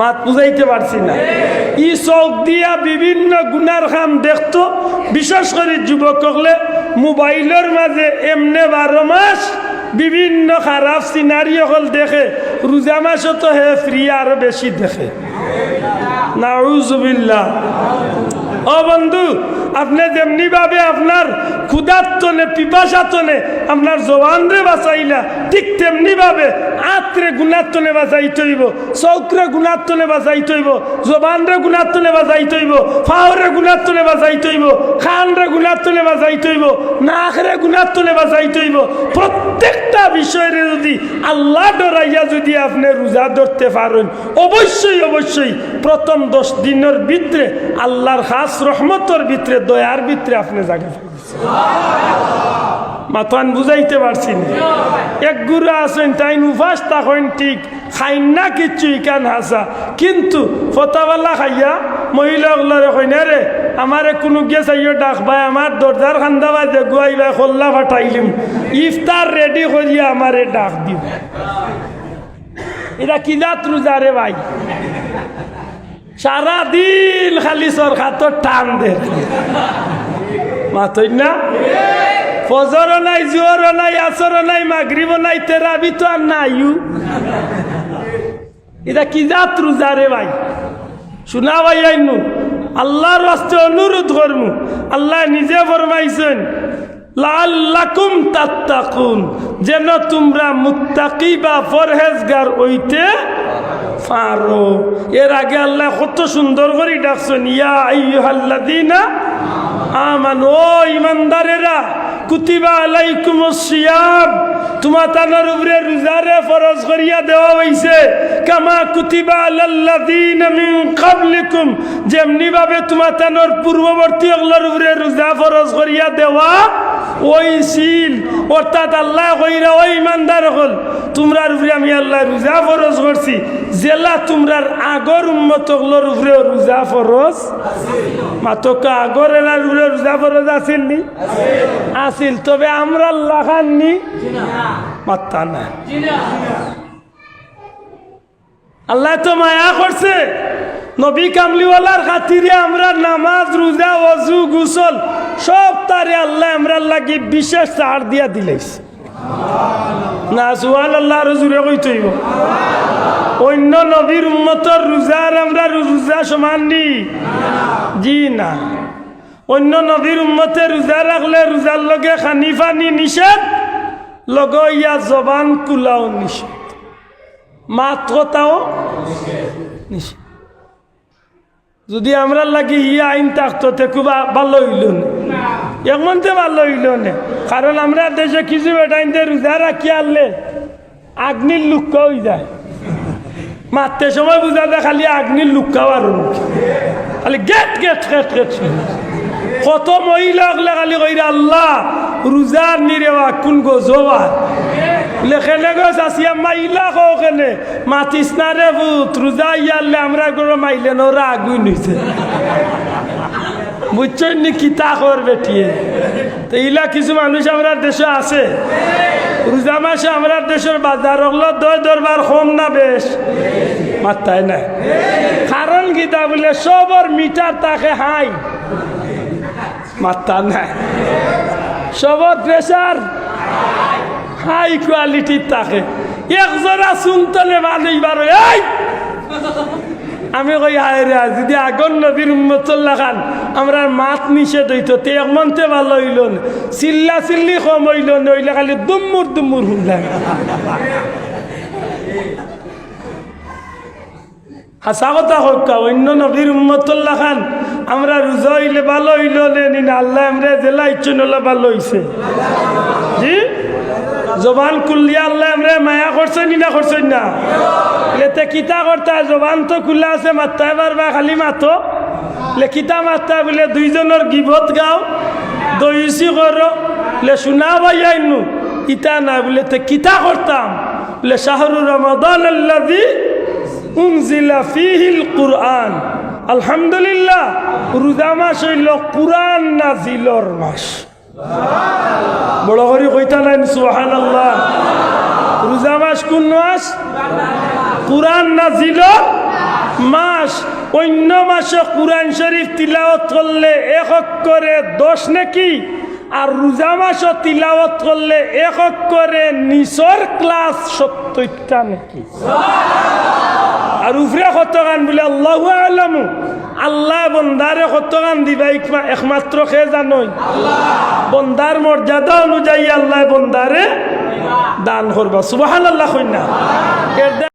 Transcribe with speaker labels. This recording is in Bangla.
Speaker 1: মাত বুঝাইতে পারছি না। ই চোখ দিয়া বিভিন্ন গুনার খাম দেখতো, বিশেষ করে যুবক হলে মোবাইলের মাঝে এমনে বারো মাস বিভিন্ন খারাপ সিনারি হল দেখে, রোজা মাসও তো হে ফ্রি আরও বেশি দেখে। নাউজুবিল্লাহ। ও বন্ধু, আপনি যেমনি ভাবে আপনার ক্ষুধার্তনে, পিপাসাতনে আপনার জবানরে বাঁচাইলা, ঠিক তেমনি ভাবে আত্রে গুণাত্তনে বাঁচাইতে হইব চৌকরে গুণাত্তনে বাঁচাইতে হইব জবানরে গুণাত্তনে বাঁচাইতে হইব ফাওরে গুণাত্তনে বাঁচাইতে হইব খানরে গুণাত্তনে বাঁচাইতে হইব নাকরে গুণাত্তনে বাঁচাইতে হইব প্রত্যেকটা বিষয়ের যদি আল্লাহ ডরাইয়া যদি আপনি রোজা ধরতে পারেন, অবশ্যই অবশ্যই প্রথম দশ দিনের ভিতরে আল্লাহর হাস রহমতর ভিতরে, দয়ার ভিতরে আপনি ফেলেছেন মাথান বুঝাইতে পারছি না। এক গুরু আছেন, তাই উপাস তখন ঠিক। খাইন না কিচ্ছু ইকান হাসা। কিন্তু ফতাবাল্লা খাইয়া মহিলাগুলোরে কইনা রে, আমারে কোনো গেছ আইও ডাক ভাই, আমার দরজার খান্দা বাজে, গুয়াই ভাই, খোল্লা ফাটাইলিম। ইফতার রেডি করিয়া আমারে ডাক দিব এটা কি জাত রোজা রে ভাই? সারাদিন খালি সরকার টান দে। মাতই না? ফজরও নাই জোরও নাই, আসরও নাই, মাগরিবও নাই তেরাবি তো আর নাইও এটা কি জাত রোজা রে ভাই? শোনা ভাই আইনু। আল্লাহর রাস্তে অনুরোধ করমু। আল্লাহ নিজে ফরমাইছেন লাল্লাকুম তাত্তাকুন, যেন তোমরা মুত্তাকি বা ফরহেজগার হইতে পারো। এর আগে আল্লাহ কত সুন্দর করে ডাকছেন, ইয়া আইয়ুহাল্লাযীনা আমানু, ও ইমানদারেরা কুতিবা আলাইকুম সিয়াম তোমার তানোর উপরে রোজারে ফরজ করিয়া দেওয়া হইছে। কামা কুতিবা আলাল্লাযীন মিন ক্বাবলিকুম। যেমনি ভাবে তোমার তানোর পূর্ববর্তী অগলার উপরে রোজা ফরজ করিয়া দেওয়া ওইছিল অর্থাৎ আল্লাহ কইরা ওই ইমানদার হল। তোমরার উপরে আমি আল্লাহ রোজা ফরজ করছি। জেলা তোমরার আগর উম্মত অগলার উপরে রোজা ফরজ মাতকা আগর এলার উপরে রোজা ফরজ আছিল নি আছিল তবে আমরা লাগাননি। মাত্তা না। আল্লাহ তো মায়া করছে। নবী কামলিওয়ালার খাতিরে আমরা নামাজ রোজা অজু গুসল সব তারে আল্লাহ আমরা লাগি বিশেষ ছাড় দিয়া দিলেছে না সুহান আল্লাহ রজুরে কই তৈব অন্য নবীর উম্মতর রোজার আমরা রোজা সমান নি। জি না। অন্য নবীর উম্মতে রোজা রাখলে রোজার লগে খানি ফানি নিষেধ, লগ ইয়া জবান কুলাও নিষেধ। মাত কথাও নিষেধ। যদি আমরা লাগি ই আইন থাকতো খুব ভালো হইল না। এমন তো ভালো হইল না। কারণ আমরা দেশে কিছু বেটাইনতে রোজা রাখি আনলে আগ্নির লুক্কা হয়ে যায়। মারতে সময় বুঝা যায় খালি আগ্নির লুক্কাও আর খালি গেট গেট গেট গেট। কত মহিলা হলে খালি কইরা, আল্লাহ, রোজার নিরেওয়া কোন গো জোয়া লেখেনে গছ আসিয়া মাইলা কৌখানে মাতিস না রে ভূত, রোজা ইয়ারলে আমরা করে মাইলে ওরা আগুন হইছে। বুঝছেন নি কিতা করবে টিয়ে তো ইলা কিছু মানুষ আমরা দেশে আছে। রোজা মাসে আমরা দেশের বাজার হলো দই, দরবার কম না বেশ? মাত্তায় না কারণ গীতা বলে, সবর মিটার তাকে হাই। মাত্তা নাই। সবর প্রেশার হাই কোয়ালিটির থাকে। একজনা শুনতলে মানুষ বারো এই! আমি কই, হায় যদি আগন নবীর উম্মতুল্লাহ খান, আমরা মাত নিষেধ হইতো, তে মনতে ভালো হইল চিল্লা চিল্লি কম হইল না, হইলে খালি দুম্মুর দুম্মুর হুল্লা হাসা কথা অন্য নবীর উম্মতুল্লাহ খান। আমরা রোজা হইলে ভালো হইল না আল্লাহ আমরা জেলা ইচ্ছুন ভালো হইছে। জি? জবান কুল্লিয়া আল্লাহ আমরা, মায়া করছেন না করছেন না? এতে কিতা করতে জবান তো খুলা আছে মাত্তা এবার বা খালি মাতো। লে কিতা মাত্তা বলে, দুইজনের গিবত গাও দইসি করো। লে শোনা ভাই আইনু ইতা না বলে তে কিতা করতাম? বলে শাহরু রমাদান আল্লাদি উনজিলা ফিহিল কুরআন। আলহামদুলিল্লাহ, রোজা মাস হইল কুরআন নাজিলর মাস। বড় করে কইতা নাই সুহান আল্লাহ মাস কোন মাস? কোরআন নাজিল মাস। অন্য মাসে কোরআন শরীফ তিলাওয়াত করলে এক করে দশ নাকি, আর রোজা মাসও তিলাওয়াত করলে এক করে নিচর ক্লাস সত্তরটা নাকি। আর উফরে কত গান বলে আল্লাহ আলামু। আল্লাহ বন্দারে কত গান দিবা একমা- একমাত্র খে জানই? বন্দার মর্যাদা অনুযায়ী আল্লাহ বন্দারে দান করবা। সুবাহান আল্লাহ কন্যা